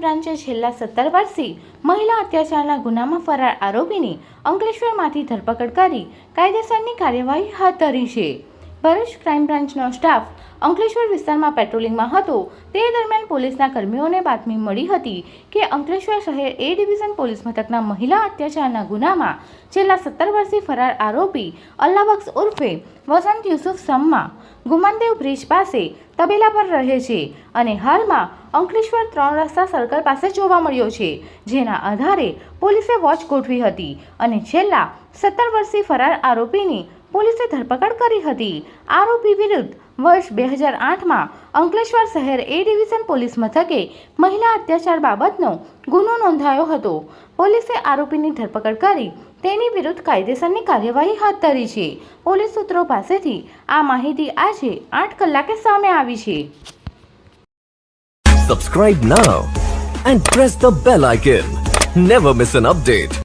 બ્રાન્ચે છેલ્લા સત્તર વર્ષથી મહિલા અત્યાચારના ગુનામાં ફરાર આરોપીની અંકલેશ્વરમાંથી ધરપકડ કરી કાયદેસરની કાર્યવાહી હાથ ધરી છે. ભરૂચ ક્રાઇમ બ્રાન્ચનો સ્ટાફ અંકલેશ્વર વિસ્તારમાં પેટ્રોલિંગમાં હતો. તે દરમિયાન પોલીસના કર્મીઓને બાતમી મળી હતી કે અંકલેશ્વર શહેર એ ડિવિઝન પોલીસ મથકના મહિલા અત્યાચારના ગુનામાં છેલ્લા સત્તર વર્ષથી ફરાર આરોપી અલ્લાબક્ષ ઉર્ફે વસંત યુસુફ સમમાં ગુમાનદેવ બ્રિજ પાસે તબેલા પર રહે છે અને હાલમાં અંકલેશ્વર ત્રણ રસ્તા સર્કલ પાસે જોવા મળ્યો છે, જેના આધારે પોલીસે વોચ ગોઠવી હતી અને છેલ્લા સત્તર વર્ષથી ફરાર આરોપીની પોલીસે ધરપકડ કરી હતી. આરોપી વિરુદ્ધ વર્ષ બે હજાર આઠમાં અંકલેશ્વર શહેર એ ડિવિઝન પોલીસ મથકે મહિલા અત્યાચાર બાબતનો ગુનો નોંધાયો હતો. પોલીસે આરોપીની ધરપકડ કરી તેની વિરુદ્ધ કાયદેસરની કાર્યવાહી હાથ ધરી છે. પોલીસ સૂત્રો પાસેથી આ માહિતી આજે આઠ કલાકે સામે આવી છે. Subscribe now and press the bell icon never miss an update.